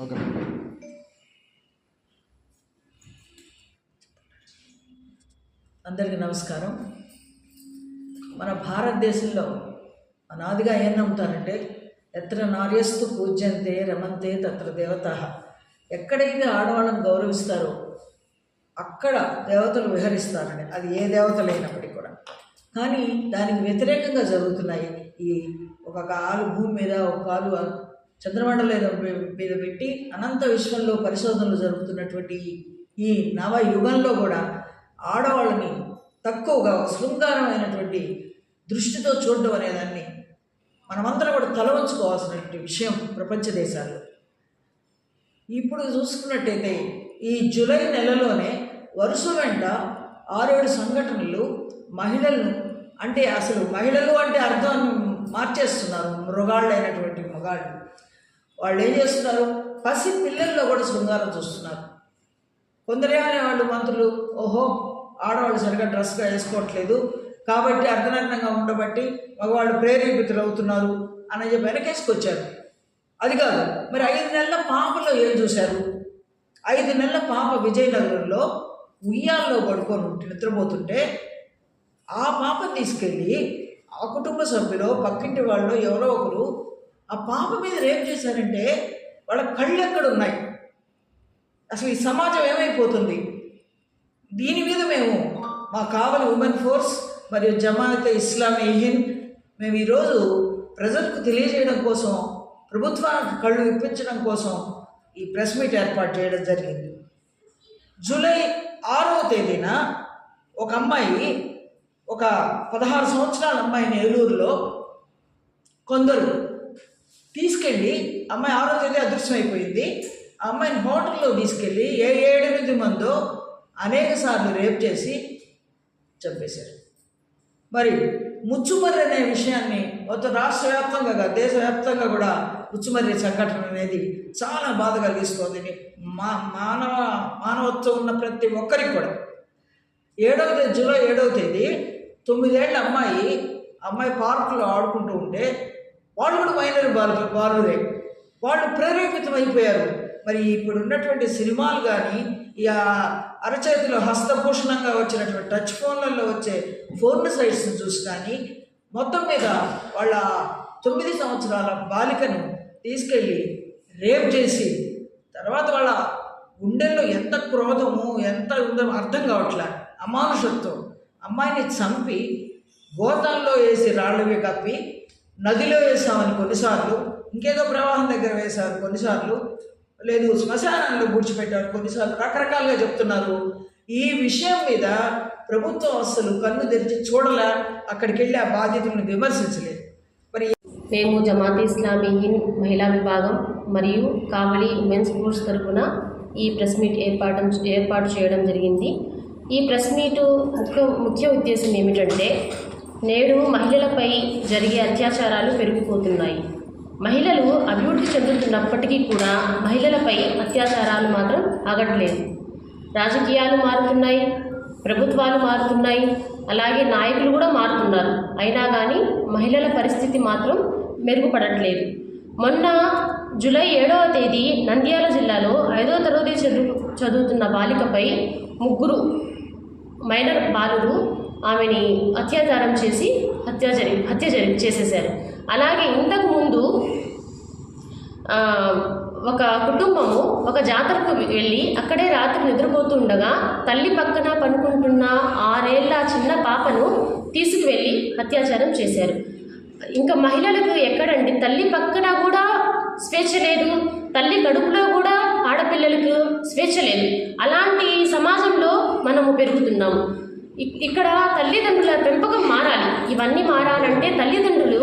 Okay. అందరికీ నమస్కారం. మన భారతదేశంలో అనాదిగా ఏం నమ్ముతారంటే ఎత్ర నార్యస్తు పూజ్యంతే రమంతే తత్ర దేవత. ఎక్కడైతే ఆడవాళ్ళని గౌరవిస్తారో అక్కడ దేవతలు విహరిస్తారని అది ఏ దేవతలైనప్పటికీ కూడా. కానీ దానికి వ్యతిరేకంగా జరుగుతున్నాయి ఈ ఒక కాలు భూమి మీద ఒక కాలు చంద్రమండలం మీద పెట్టి అనంత విశ్వంలో పరిశోధనలు జరుగుతున్నటువంటి ఈ- నవ యుగంలో కూడా ఆడవాళ్ళని తక్కువగా శృంగారమైనటువంటి దృష్టితో చూడడం అనేదాన్ని మనమందరం కూడా తల ఉంచుకోవాల్సినటువంటి విషయం ప్రపంచ దేశాల్లో. ఇప్పుడు చూసుకున్నట్టయితే ఈ జూలై నెలలోనే వరుస వెంట ఆరేడు సంఘటనలు మహిళలను అంటే అసలు మహిళలు అంటే అర్థాన్ని మార్చేస్తున్నారు మృగాళ్ళైనటువంటి మగాళ్ళు. వాళ్ళు ఏం చేస్తున్నారు? పసి పిల్లల్లో కూడా శృంగారం చూస్తున్నారు. కొందరేమనే వాళ్ళు మంత్రులు ఓహో ఆడవాళ్ళు సరిగా డ్రెస్గా వేసుకోవట్లేదు కాబట్టి అర్ధనగ్నంగా ఉండబట్టి మగవాళ్ళు ప్రేరేపితులు అవుతున్నారు అని చెప్పి వెనకేసుకొచ్చారు. అది కాదు మరి ఐదు నెలల పాపలో ఏం చూశారు? ఐదు నెలల పాప విజయనగరంలో ఉయ్యాల్లో పడుకొని నిద్రపోతుంటే ఆ పాప తీసుకెళ్ళి ఆ కుటుంబ సభ్యులు పక్కింటి వాళ్ళు ఎవరో ఒకరు ఆ పాప మీద ఏం చేశారంటే వాళ్ళ కళ్ళు ఎక్కడ ఉన్నాయి? అసలు ఈ సమాజం ఏమైపోతుంది? దీని మీద మేము మా కావలి ఉమెన్ ఫోర్స్ మరియు జమాయత్ ఇస్లామీ హింద్ మేము ఈరోజు ప్రజలకు తెలియజేయడం కోసం ప్రభుత్వానికి కళ్ళు ఇప్పించడం కోసం ఈ ప్రెస్ మీట్ ఏర్పాటు చేయడం జరిగింది. జూలై ఆరవ తేదీన ఒక అమ్మాయి ఒక పదహారు సంవత్సరాల అమ్మాయిని ఏలూరులో కొందరు తీసుకెళ్ళి అమ్మాయి ఆరో తేదీ అదృశ్యమైపోయింది. ఆ అమ్మాయిని హోటల్లో తీసుకెళ్ళి ఏ ఏడెనిమిది మందో అనేక సార్లు రేప్ చేసి చంపేశారు. మరి ముచ్చుమర్రి అనే విషయాన్ని మొత్తం రాష్ట్ర వ్యాప్తంగా కాదు, దేశవ్యాప్తంగా కూడా ముచ్చుమర్రి సంఘటన అనేది చాలా బాధ కలిగిస్తుంది. మా మానవ మానవత్వం ఉన్న ప్రతి ఒక్కరికి కూడా. ఏడవ తేదీ జూలై ఏడవ తేదీ తొమ్మిదేళ్ళ అమ్మాయి అమ్మాయి పార్కులో ఆడుకుంటూ ఉంటే వాళ్ళు కూడా మైనర్ బాలు బాలురే వాళ్ళు ప్రేరేపితం అయిపోయారు మరి ఇప్పుడు ఉన్నటువంటి సినిమాలు కానీ ఈ అరచేతిలో హస్తభూషణంగా వచ్చినటువంటి టచ్ ఫోన్లలో వచ్చే ఫోన్ సైట్స్ని చూసి కానీ మొత్తం మీద వాళ్ళ తొమ్మిది సంవత్సరాల బాలికను తీసుకెళ్ళి రేప్ చేసి తర్వాత వాళ్ళ గుండెల్లో ఎంత క్రోధము ఎంత ఉందో అర్థం కావట్లే. అమానుషత్వం. అమ్మాయిని చంపి గోతాల్లో వేసి రాళ్ళవి కప్పి నదిలో వేసామని కొన్నిసార్లు ఇంకేదో ప్రవాహం దగ్గర వేశారు కొన్నిసార్లు లేదు శ్మశానంలో పూడ్చిపెట్టారు కొన్నిసార్లు రకరకాలుగా చెప్తున్నారు. ఈ విషయం మీద ప్రభుత్వం అసలు కన్ను తెరిచి చూడలే అక్కడికి వెళ్ళి ఆ బాధ్యతను విమర్శించలేదు. మరి మేము జమాత్ ఇస్లామీ హింద్ మహిళా విభాగం మరియు కావలి ఉమెన్స్ గ్రూప్స్ తరఫున ఈ ప్రెస్ మీట్ ఏర్పాటు ఏర్పాటు చేయడం జరిగింది. ఈ ప్రెస్ మీటు ముఖ్య ముఖ్య ఉద్దేశం ఏమిటంటే నేడు మహిళలపై జరిగే అత్యాచారాలు పెరిగిపోతున్నాయి. మహిళలు అభివృద్ధి చెందుతున్నప్పటికీ కూడా మహిళలపై అత్యాచారాలు మాత్రం ఆగట్లేదు. రాజకీయాలు మారుతున్నాయి ప్రభుత్వాలు మారుతున్నాయి అలాగే నాయకులు కూడా మారుతున్నారు. అయినా కానీ మహిళల పరిస్థితి మాత్రం మెరుగుపడట్లేదు. మొన్న జూలై ఏడవ తేదీ నంద్యాల జిల్లాలో ఐదవ తరగతి చదువు చదువుతున్న బాలికపై ముగ్గురు మైనర్ బాలురు ఆమెని అత్యాచారం చేసి హత్య జరి హత్య జరి చేసేశారు. అలాగే ఇంతకుముందు ఒక కుటుంబము ఒక జాతరకు వెళ్ళి అక్కడే రాత్రి నిద్రపోతుండగా తల్లి పక్కన పనుకుంటున్న ఆరేళ్ళ చిన్న పాపను తీసుకువెళ్ళి అత్యాచారం చేశారు. ఇంకా మహిళలకు ఎక్కడండి? తల్లి పక్కన కూడా స్వేచ్ఛ లేదు. తల్లి కడుపులో కూడా ఆడపిల్లలకు స్వేచ్ఛ లేదు. అలాంటి సమాజంలో మనము పెరుగుతున్నాము. ఇక్కడ తల్లిదండ్రుల పెంపకం మారాలి. ఇవన్నీ మారాలంటే తల్లిదండ్రులు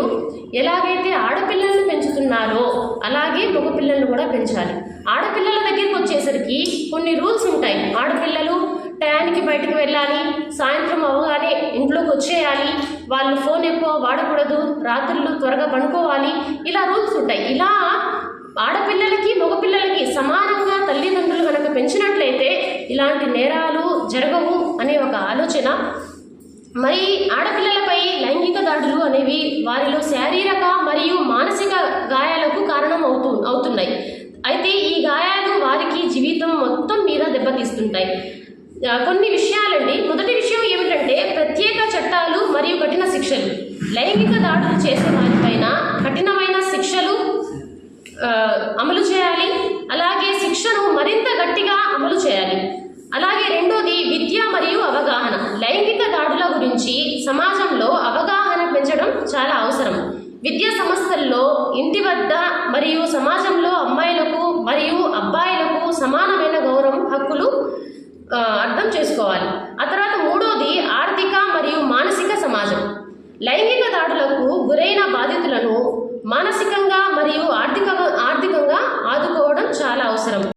ఎలాగైతే ఆడపిల్లలను పెంచుతున్నారో అలాగే మగపిల్లలను కూడా పెంచాలి. ఆడపిల్లల దగ్గరికి వచ్చేసరికి కొన్ని రూల్స్ ఉంటాయి. ఆడపిల్లలు టయానికి బయటకు వెళ్ళాలి సాయంత్రం అవగానే ఇంట్లోకి వచ్చేయాలి వాళ్ళు ఫోన్ ఎక్కువ వాడకూడదు రాత్రులు త్వరగా పడుకోవాలి ఇలా రూల్స్ ఉంటాయి. ఇలా ఆడపిల్లలకి మగపిల్లలకి సమానంగా తల్లిదండ్రులు కనుక పెంచినట్లయితే ఇలాంటి నేరాలు జరగవు అనే ఒక ఆలోచన. మరి ఆడపిల్లలపై లైంగిక దాడులు అనేవి వారిలో శారీరక మరియు మానసిక గాయాలకు కారణం అవుతూ అవుతున్నాయి. అయితే ఈ గాయాలు వారికి జీవితం మొత్తం మీద దెబ్బతీస్తుంటాయి. కొన్ని విషయాలండి. మొదటి విషయం ఏమిటంటే ప్రత్యేక చట్టాలు మరియు కఠిన శిక్షలు. లైంగిక దాడులు చేసే వారిపైన అమలు చేయాలి. అలాగే శిక్షను మరింత గట్టిగా అమలు చేయాలి. అలాగే రెండోది విద్య మరియు అవగాహన. లైంగిక దాడుల గురించి సమాజంలో అవగాహన పెంచడం చాలా అవసరం. విద్యా సంస్థల్లో ఇంటి వద్ద మరియు సమాజంలో అమ్మాయిలకు మరియు అబ్బాయిలకు సమానమైన గౌరవం హక్కులు అర్థం చేసుకోవాలి. ఆ తర్వాత మూడోది ఆర్థిక మరియు మానసిక సమాజం. లైంగిక దాడులకు గురైన బాధితులను మానసికంగా మరియు ఆర్థిక ఆర్థికంగా ఆదుకోవడం చాలా అవసరం.